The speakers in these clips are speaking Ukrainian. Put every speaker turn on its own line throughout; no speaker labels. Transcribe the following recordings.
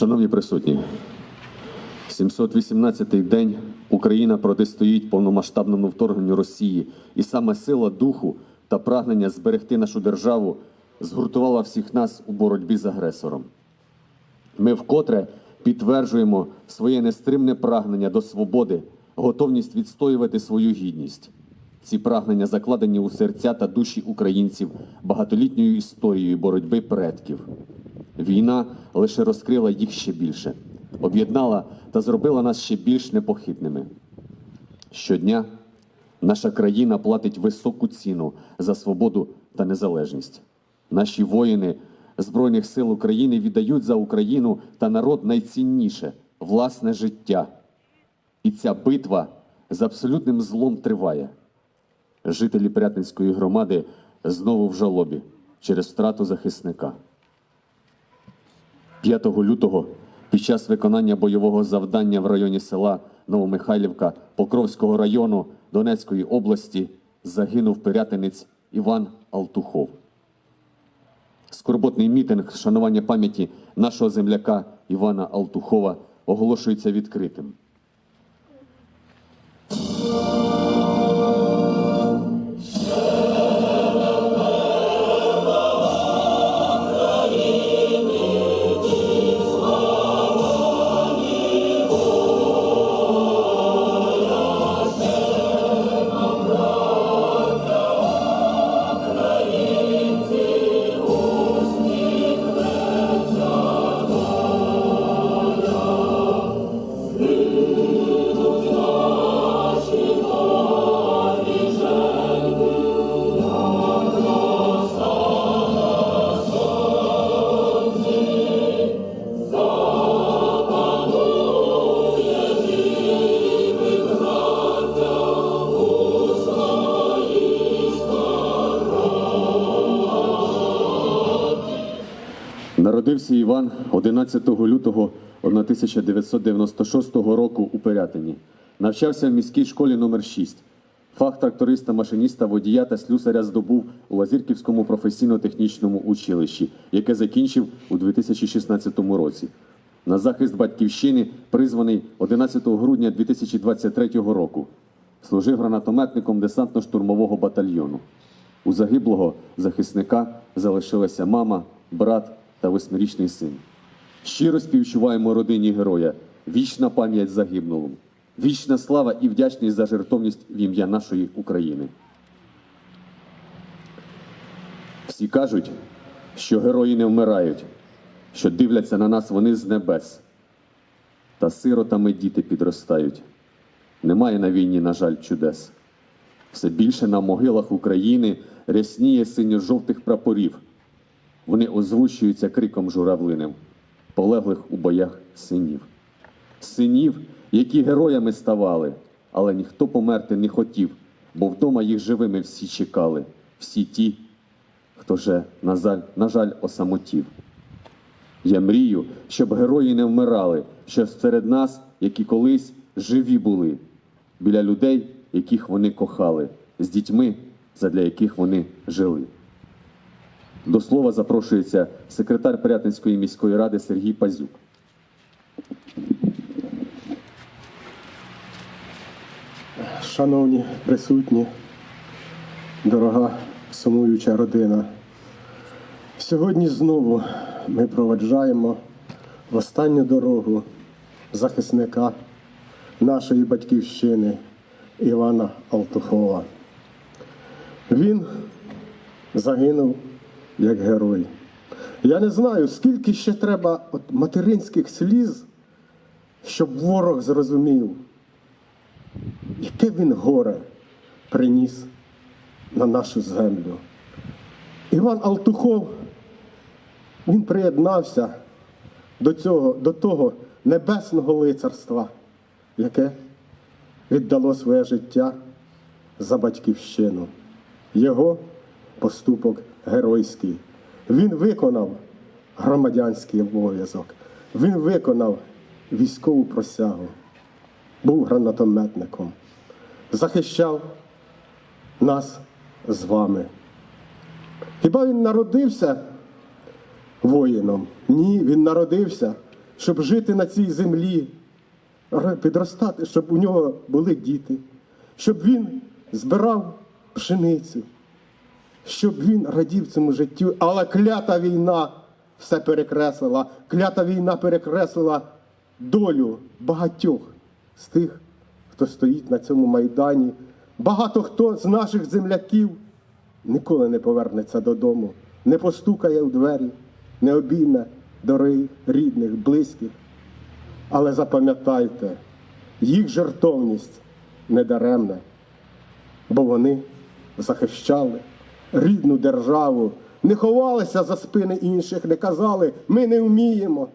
Шановні присутні, 718-й день Україна протистоїть повномасштабному вторгненню Росії, і саме сила духу та прагнення зберегти нашу державу згуртувала всіх нас у боротьбі з агресором. Ми вкотре підтверджуємо своє нестримне прагнення до свободи, готовність відстоювати свою гідність. Ці прагнення закладені у серця та душі українців багатолітньою історією боротьби предків. Війна лише розкрила їх ще більше, об'єднала та зробила нас ще більш непохитними. Щодня наша країна платить високу ціну за свободу та незалежність. Наші воїни Збройних сил України віддають за Україну та народ найцінніше власне життя. І ця битва з абсолютним злом триває. Жителі Прятинської громади знову в жалобі через втрату захисника. 5 лютого під час виконання бойового завдання в районі села Новомихайлівка Покровського району Донецької області загинув пирятинець Іван Алтухов. Скорботний мітинг вшанування пам'яті нашого земляка Івана Алтухова оголошується відкритим. Народився Іван 11 лютого 1996 року у Пирятині. Навчався в міській школі номер 6 Фах тракториста, машиніста, водія та слюсаря здобув у Лазірківському професійно-технічному училищі, яке закінчив у 2016 році. На захист батьківщини призваний 11 грудня 2023 року. Служив гранатометником десантно-штурмового батальйону. У загиблого захисника залишилася мама, брат та восьмирічний син. Щиро співчуваємо родині героя, вічна пам'ять загиблому, вічна слава і вдячність за жертовність в ім'я нашої України. Всі кажуть, що герої не вмирають, що дивляться на нас вони з небес. Та сиротами діти підростають. Немає на війні, на жаль, чудес. Все більше на могилах України рясніє синьо-жовтих прапорів. Вони озвучуються криком журавлиним, полеглих у боях синів. Синів, які героями ставали, але ніхто померти не хотів, бо вдома їх живими всі чекали, всі ті, хто же, на жаль, на жаль, осамотів. Я мрію, щоб герої не вмирали, що серед нас, які колись живі були, біля людей, яких вони кохали, з дітьми, задля яких вони жили. До слова запрошується секретар Пирятинської міської ради Сергій Пазюк.
Шановні присутні, дорога сумуюча родина. Сьогодні знову ми проведжаємо в останню дорогу захисника нашої батьківщини Івана Алтухова. Він загинув як герой. Я не знаю, скільки ще треба от материнських сліз, щоб ворог зрозумів, яке він горе приніс на нашу землю. Іван Алтухов, він приєднався до, цього, до того небесного лицарства, яке віддало своє життя за батьківщину. Його поступок геройський. Він виконав громадянський обов'язок, він виконав військову просягу був гранатометником, захищав нас з вами. Хіба він народився воїном? Ні, він народився, щоб жити на цій землі, підростати, щоб у нього були діти, щоб він збирав пшеницю, щоб він радів цьому життю. Але клята війна все перекреслила. Клята війна перекреслила долю багатьох з тих, хто стоїть на цьому майдані. Багато хто з наших земляків ніколи не повернеться додому, не постукає у двері, не обійме дорогих, рідних, близьких. Але запам'ятайте, їх жертовність недаремна, бо вони захищали рідну державу, не ховалися за спини інших, не казали, ми не вміємо,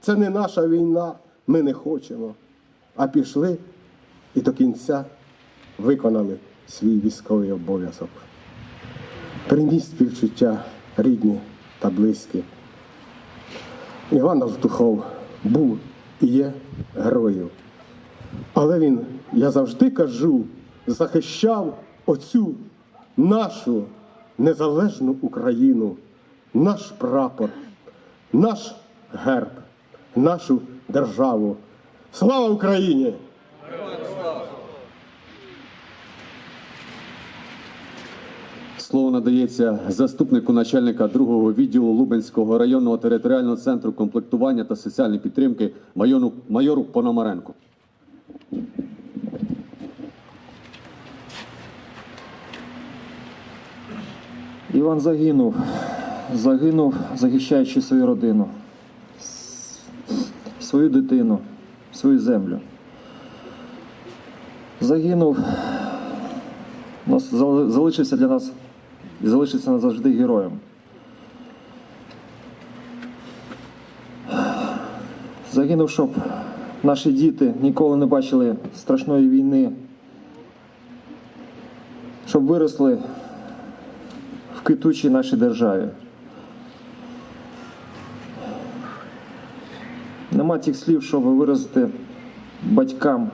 це не наша війна, ми не хочемо. А пішли і до кінця виконали свій військовий обов'язок. Приніс співчуття рідні та близькі. Іван Автухов був і є героєм. Але він, я завжди кажу, захищав оцю нашу незалежну Україну, наш прапор, наш герб, нашу державу. Слава Україні!
Слово надається заступнику начальника другого відділу Лубенського районного територіального центру комплектування та соціальної підтримки майору, майору Пономаренку.
Іван загинув, загинув, захищаючи свою родину, свою дитину, свою землю. Загинув, залишився для нас і залишиться назавжди героєм. Загинув, щоб наші діти ніколи не бачили страшної війни, щоб виросли в квітучій нашій державі. Нема тих слів, щоб виразити батькам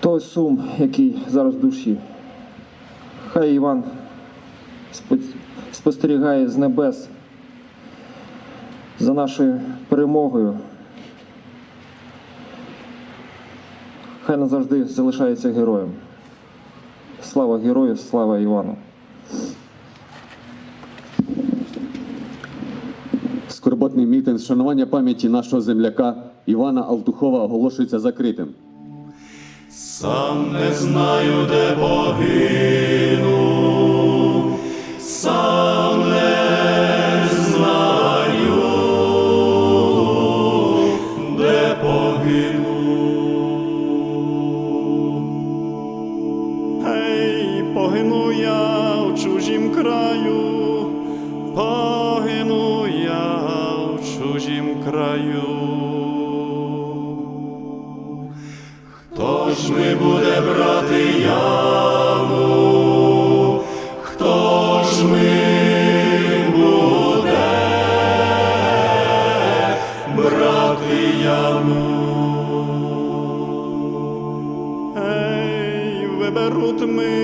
той сум, який зараз в душі. Хай Іван спостерігає з небес за нашою перемогою. Хай назавжди залишається героєм. Слава герою, слава Івану.
Скорботний мітинг вшанування пам'яті нашого земляка Івана Алтухова оголошується закритим.
Сам не знаю, де погину, погину я в чужім краю, погину я в чужім краю. Хто ж ми буде брати яму? Хто ж ми виберуть ми